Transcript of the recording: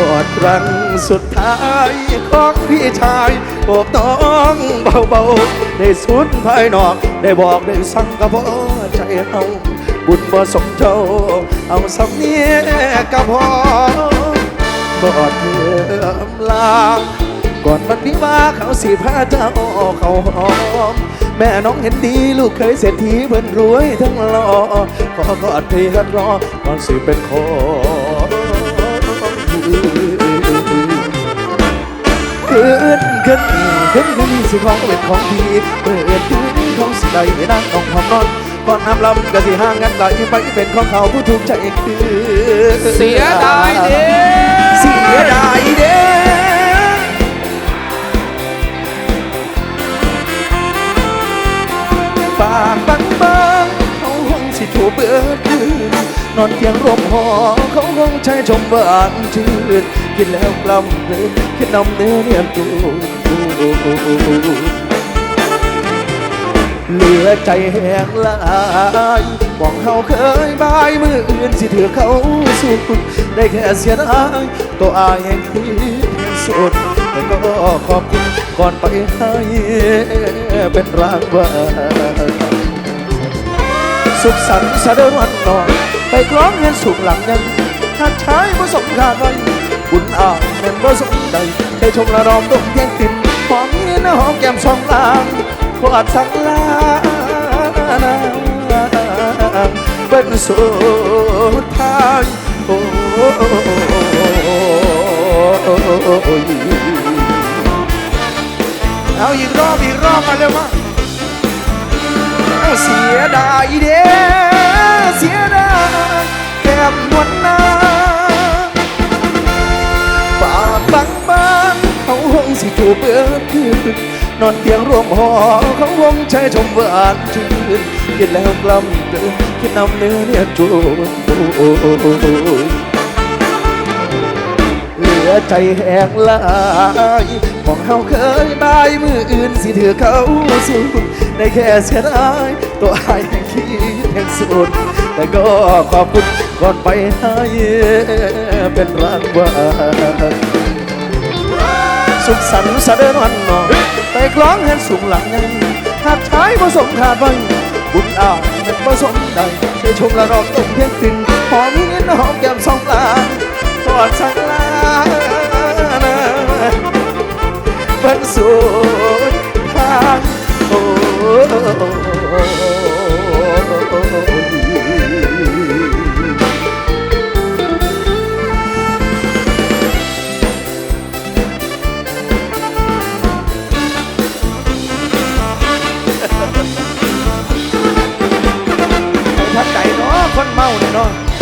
อดครั้งสุดท้ายของพี่ชายโอบน้องเบาๆได้สุดภายนอก ได้บอกได้สั่งก็พอใจเฮาบุญบ่สมเจ้า เอาสำเนียก็พอกอดเพื่ออำลาก่อนวันวิวาเขาสีผ้าเจ้าเขาหอม แม่น้องเห็นดีลูกเคยเศรษฐีเพิ่นรวยทั้งหล่อขอกอดเพียรรอก่อนสิเป็นขอ งขึ้นขึ้นขึ้นขึ้นสิของเป็นของดีเปิดขึ้นของสิใดไม่นั่งของความนอนก่อนน้ำลำก็สิห่างกันไกลไปเป็นของเขาผู้ถูกใจคือเสียดายเด้เสียดายเด้ปากบางบางเขาคงสิถูเบิดคืน นอนเตียงร่มหอเขาคงใช้ชมหวานชื่นกินแล้วกล้ำเลยคิดนำเนื้อเนี่ยตูเหลือใจแหงลายมองเขาเคยบายมืออื่นสิถือเขาสุดได้แค่เสียดายตัวอายแห่งที่สุดแต่ก็ขอบคุณก่อนไปให้เป็นรางวัลสุขสันต์สะเดินวันนอน ไปคล้องเงินสุขหลังยังหากใช้ผสมขาดไว้บุญอ่างเงินผสมใดให้ชมละรอมดมเพียงตินหอมเงินหอมแก้มสองลางกอดสักลานาเป็นสุดท้ายโอ้ยเอาอีกรอบอีกรอบมาเร็วมาเสียดายเด้เสีย สิถูกเบิดคืนนอนเตียงร่วมหอเขาคงใช้ชมหวานชื่นกินแล้วกล้ำเกินคิดนำเนื้อเนี่ยจูบเหลือใจแห้งลายมองเขาเคยบายมืออื่นสิถือเขาสูดได้แค่เสียดายตัวอายแห่งคิดแห่งสุดแต่ก็ขอบคุณก่อนไปให้เป็นรางวัล สุขสันต์สะเดินวันนอนไปคล้องเห็นสูงหลังยังหากใช้ผสมขาดไว้บุญอ่างเป็นผสมใดได้ชมละรอบตกเพียงตึงหอมนิ้นหอมแก้มสองลางกอดสักลาเป็นสุด ทั